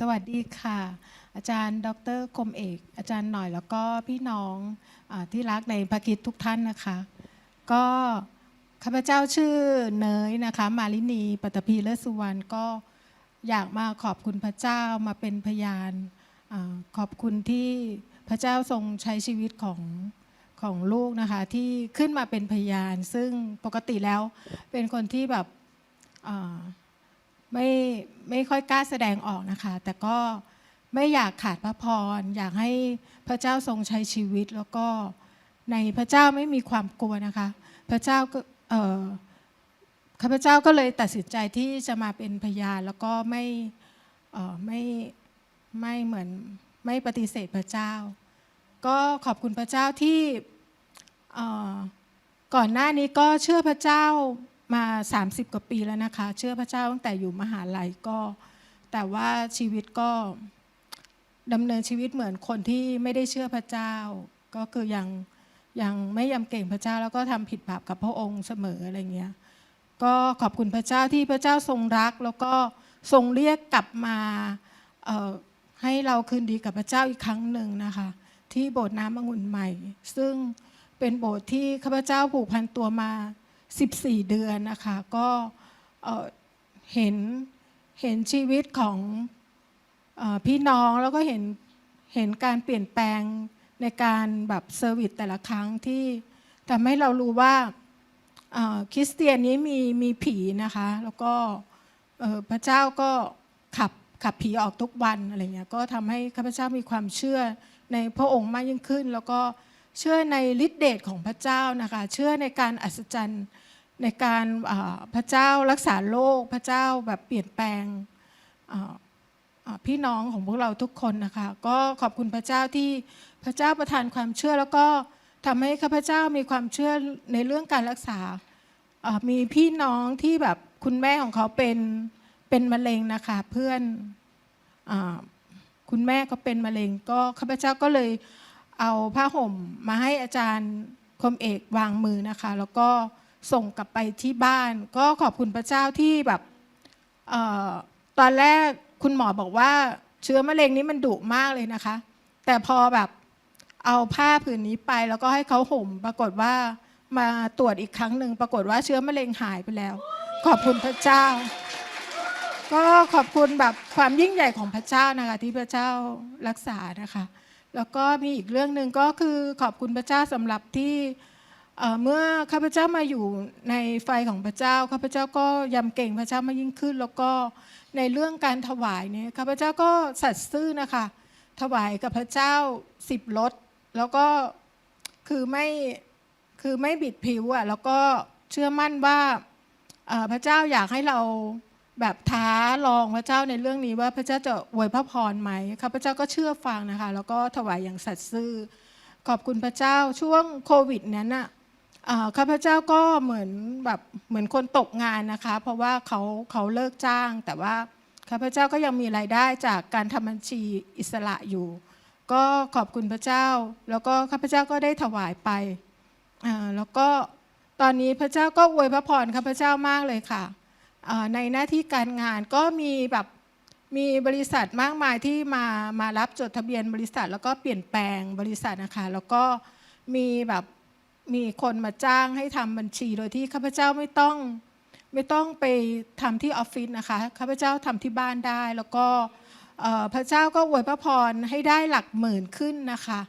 สวัสดีค่ะ อาจารย์ ดรคมเอก อาจารย์หน่อยแล้วก็พี่น้องอที่รักในพระคิดทุกท่านนะคะ ก็ข้าพเจ้าชื่อเนยนะคะ มาลินีปัตตภีเลิศสุวรรณก็อยากมาขอบคุณพระเจ้ามาเป็นพยานอขอบคุณที่พระเจ้าทรงใช้ชีวิตของของลูกนะคะ ที่ขึ้นมาเป็นพยาน ซึ่งปกติแล้วเป็นคนที่แบบ ไม่ไม่ค่อยกล้าแสดงออกนะคะ แต่ก็ไม่อยากขาดพระพร อยากให้พระเจ้าทรงใช้ชีวิต แล้วก็ในพระเจ้าไม่มีความกลัวนะคะ พระเจ้าก็เอ่อข้าพเจ้าก็เลยตัดสินใจที่จะมาเป็นพยานแล้วก็ไม่เออไม่ไม่เหมือนไม่ปฏิเสธพระเจ้า ก็ขอบคุณพระเจ้าที่ก่อนหน้านี้ก็เชื่อพระเจ้า มา 30 กว่าปีแล้วนะคะ เชื่อพระเจ้าตั้งแต่อยู่มหาลัยก็ แต่ว่าชีวิตก็ดำเนินชีวิตเหมือนคนที่ไม่ได้เชื่อพระเจ้า ก็คือยังยังไม่ยำเก่งพระเจ้าแล้วก็ทำผิดบาปกับพระองค์เสมออะไรเงี้ยก็ขอบคุณพระเจ้าที่พระเจ้าทรงรัก แล้วก็ทรงเรียกกลับมาให้เราคืนดีกับพระเจ้าอีกครั้งหนึ่งนะคะ ที่โบสถ์น้ำองุ่นใหม่ ซึ่งเป็นโบสถ์ที่ข้าพเจ้าผูกพันตัวมา 14 เดือนนะคะก็เห็นเห็นชีวิตของพี่น้องแล้วก็เห็นเห็นการเปลี่ยนแปลงในการแบบเซอร์วิสแต่ละครั้งที่ทำให้เรารู้ว่าคริสเตียนนี้มีมีผีนะคะ แล้วก็พระเจ้าก็ขับขับผีออกทุกวันอะไรเงี้ยก็ทำให้ข้าพเจ้ามีความเชื่อในพระองค์มากยิ่งขึ้น แล้วก็เชื่อในฤทธิเดชของพระเจ้านะคะ เชื่อในการอัศจรรย์ ในการพระเจ้ารักษาโรคพระเจ้าแบบเปลี่ยนแปลงพี่น้องของพวกเราทุกคนนะคะก็ขอบคุณพระเจ้าที่พระเจ้าประทานความเชื่อแล้วก็ทำให้ข้าพเจ้ามีความเชื่อในเรื่องการรักษา มีพี่น้องที่แบบคุณแม่ของเขาเป็นเป็นมะเร็งนะคะเพื่อนอคุณแม่ก็เป็นมะเร็ง ก็ข้าพเจ้าก็เลยเอาผ้าห่มมาให้อาจารย์คมเอกวางมือนะคะ แล้วก็ ส่งกลับไปที่บ้าน ก็ขอบคุณพระเจ้าที่แบบออตอนแรกคุณหมอบอกว่าเชื้อมะเร็งนี้มันดุมากเลยนะคะ แต่พอแบบเอาผ้าผืนนี้ไปแล้วก็ให้เขาห่ม ปรากฏว่ามาตรวจอีกครั้งหนึ่งปรากฏว่าเชื้อมะเร็งหายไปแล้ว ขอบคุณพระเจ้า ก็ขอบคุณแบบความยิ่งใหญ่ของพระเจ้านะคะ ที่พระเจ้ารักษานะคะ แล้วก็มีอีกเรื่องหนึ่งก็คือขอบคุณพระเจ้าสำหรับที่ เมื่อข้าพเจ้ามาอยู่ในไฟของพระเจ้าข้าพเจ้าก็ยำเก่งพระเจ้ามายิ่งขึ้น แล้วก็ในเรื่องการถวายเนี่ยข้าพเจ้าก็สัตย์ซื่อนะคะ ถวายกับพระเจ้าสิบรถแล้วก็คือไม่คือไม่บิดผิวอะ่ะแล้วก็เชื่อมั่นว่าพระเจ้าอยากให้เราแบบท้าลองพระเจ้าในเรื่องนี้ว่าพระเจ้าจะอวยพระพรไหมข้าพเจ้าก็เชื่อฟังนะคะ แล้วก็ถวายอย่างสัตย์ซื่อขอบคุณพระเจ้าช่วงโควิดนั้นน่ะอ่า ข้าพเจ้าก็เหมือนแบบเหมือนคนตกงานนะคะ เพราะว่าเขาเขาเลิกจ้าง แต่ว่าข้าพเจ้าก็ยังมีรายได้จากการทำบัญชีอิสระอยู่ ก็ขอบคุณพระเจ้า แล้วก็ข้าพเจ้าก็ได้ถวายไปแล้วก็ตอนนี้พระเจ้าก็อวยพระพรข้าพเจ้ามากเลยค่ะในหน้าที่การงานก็มีแบบมีบริษัทมากมายที่มามารับจดทะเบียนบริษัท แล้วก็เปลี่ยนแปลงบริษัทนะคะ แล้วก็มีแบบ มีคนมาจ้างให้ทำบัญชีโดยที่ข้าพเจ้าไม่ต้องไม่ต้องไปทำที่ออฟฟิศนะคะข้าพเจ้าทำที่บ้านได้ แล้วก็พระเจ้าก็อวยพระพรให้ได้หลักหมื่นขึ้นนะคะ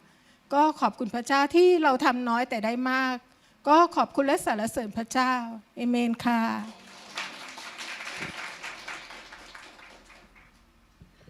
ก็ขอบคุณพระเจ้าที่เราทำน้อยแต่ได้มาก ก็ขอบคุณและสรรเสริญพระเจ้าเอเมนค่ะ